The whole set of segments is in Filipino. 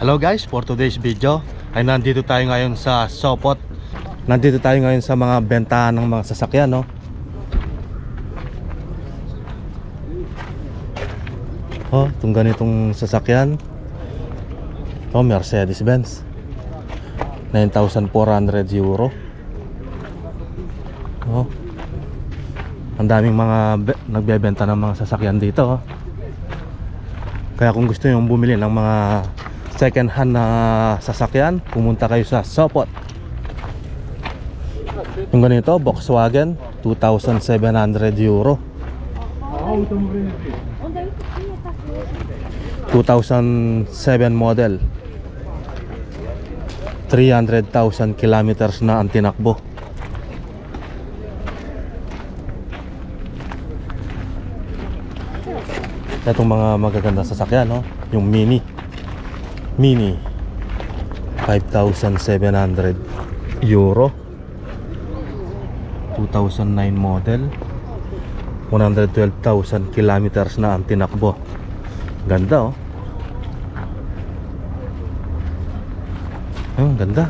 Hello guys, for today's video ay nandito tayo ngayon sa Sopot. Nandito tayo ngayon sa mga bentahan ng mga sasakyan, no? Oh, itong ganitong sasakyan. Oh, Mercedes-Benz. 9,400 euro. Oh. Ang daming mga be- nagbebenta ng mga sasakyan dito, oh. Kaya kung gusto nyo bumili ng mga second hand na sasakyan, pumunta kayo sa Sopot. Yung ganito, Volkswagen, 2,700 euro. 2007 model. 300,000 kilometers na ang tinakbo. Itong mga magaganda sasakyan, no? Yung Mini. Mini. 5,700 euro. 2009 model. 112,000 kilometers na ang tinakbo. Ganda, oh. Ayun, ganda.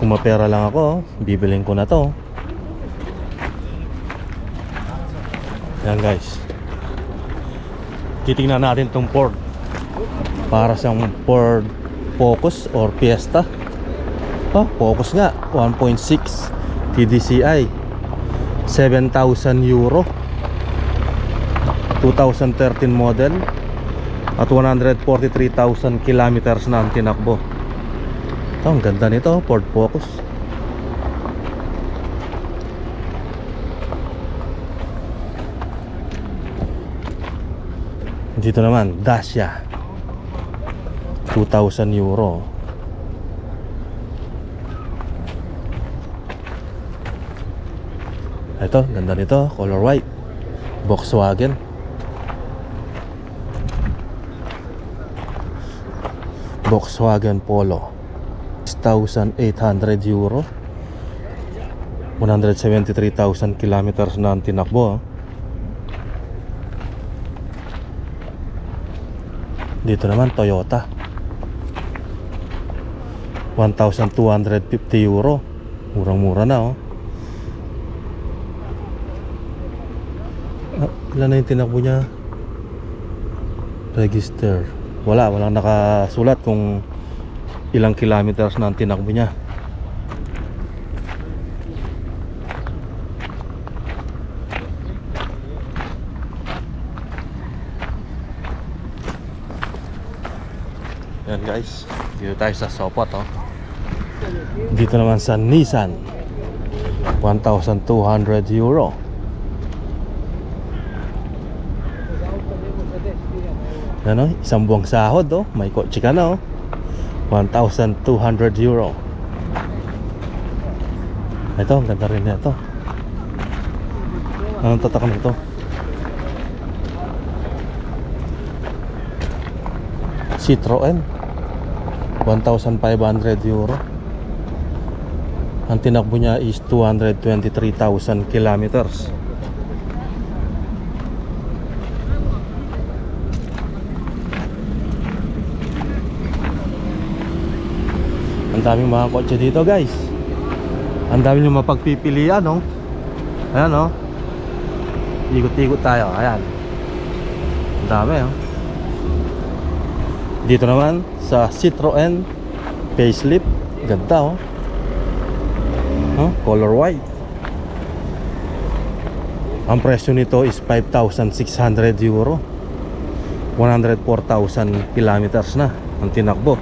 Kung mapera lang ako, oh, bibiling ko na to. Yan guys. Titingnan natin tong Ford. Para siyang Ford Focus or Fiesta. Oh, Focus nga. 1.6 TDCI. 7,000 euro. 2013 model. At 143,000 kilometers na ang tinakbo. Ito, ang ganda nito. Ford Focus. Dito naman, Dacia 2,000 euro. Ito, ganda nito Color white. Volkswagen. Volkswagen Polo. 6,800 euro. 173,000 kilometers na ang tinakbo ah. Dito naman Toyota 1,250 euro. Murang-mura na oh. Ah, Ilan na yung tinakbo niya? Register. Wala, walang nakasulat kung Ilang kilometers na ang tinakbo niya. Yan guys, dito tayo sa Sopot oh. Dito naman sa Nissan 1,200 euro Ano, isang buwang sahod oh. May kotse ka na oh. 1,200 euro Ito, ang ganda rin nito Anong tatak nito? Citroen 1,500 euro Ang tinakbo niya is 223,000 kilometers. Ang daming mga kotse dito guys. Ang dami nyo mapagpipilian no? Ayan no? Ikot-ikot tayo Ayan. Ang dami oh. Dito naman sa Citroen facelift ganda oh huh? color white. Ang presyo nito is 5,600 euro. 104,000 kilometers na ang tinakbo.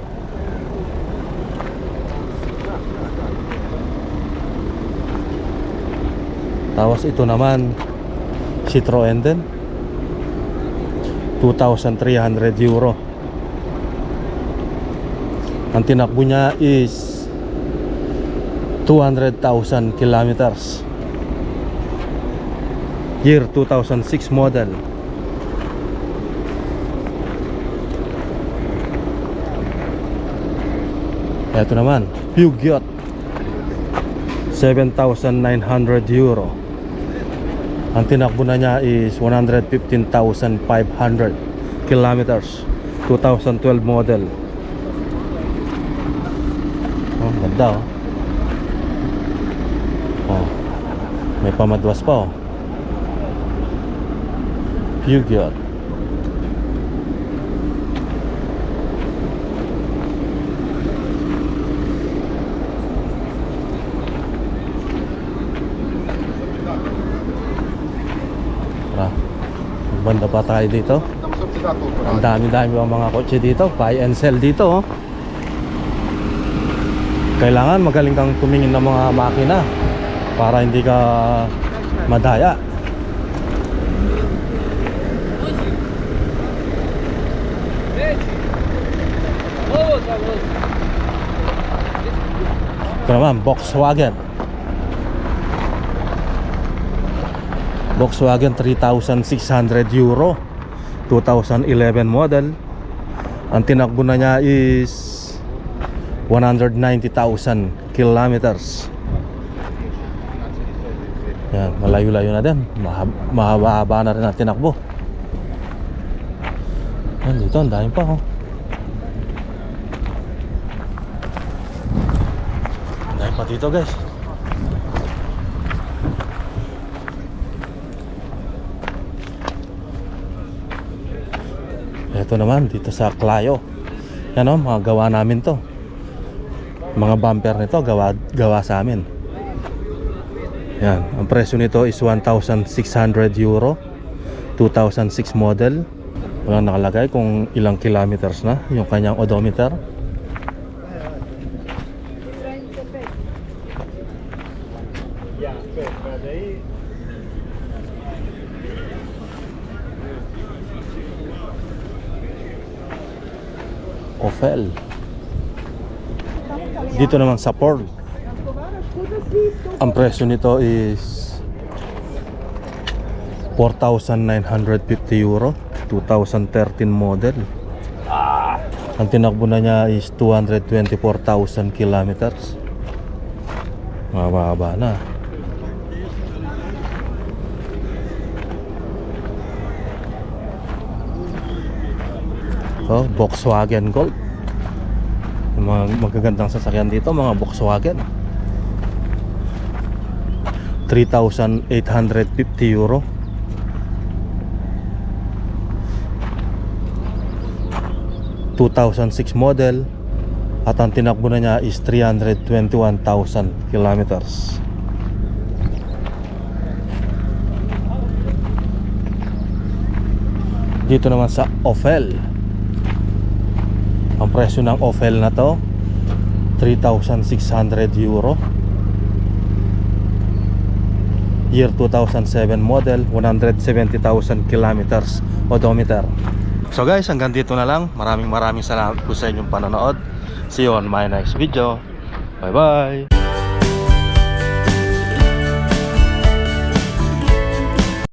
Tapos ito naman Citroen din. 2,300 euro. Ang tinakbo niya is 200,000 kilometers. Year 2006 model. Ito naman Peugeot. 7,900 euro. Ang tinakbo na niya is 115,500 kilometers. 2012 model. Ganda oh. Oh. May pamadwas pa oh. Peugeot. Tara. Banda pa tayo dito. Ang dami-dami pa mga kotse dito. Buy and sell dito. Oh. Kailangan magaling kang tumingin ng mga makina para hindi ka madaya. Ito naman, Volkswagen. Volkswagen 3,600 euro 2011 model Ang tinakbo na niya is 190,000 kilometers Yan, malayo-layo na din Mahab- Mahaba-haba na rin ang tinakbo Yan, dito, ang dami pa oh Ang dami pa dito guys Ito naman dito sa Clayo. Yan o, mga gawa namin to. Mga bumper nito gawa gawa sa amin. Yan, ang presyo nito is 1,600 euro. 2006 model. Walang nakalagay kung ilang kilometers na yung kanyang odometer. Opel. Dito naman sa Ford. Ang presyo nito is 4,950 euro 2013 model. Ang tinakbo na niya is 224,000 kilometers. Mababa na. Oh, Volkswagen Gold Yung mga magagandang sasakyan dito mga Volkswagen 3,850 euro. ...2006 model... ...at ang tinakbo na niya is 321,000 kilometers... ...dito naman sa Opel... ...ang presyo ng Opel na to... ...3,600 euro... year 2007 model 170,000 kilometers odometer. So guys hanggang dito na lang. Maraming maraming salamat po sa inyong panonood. See you on my next video. Bye bye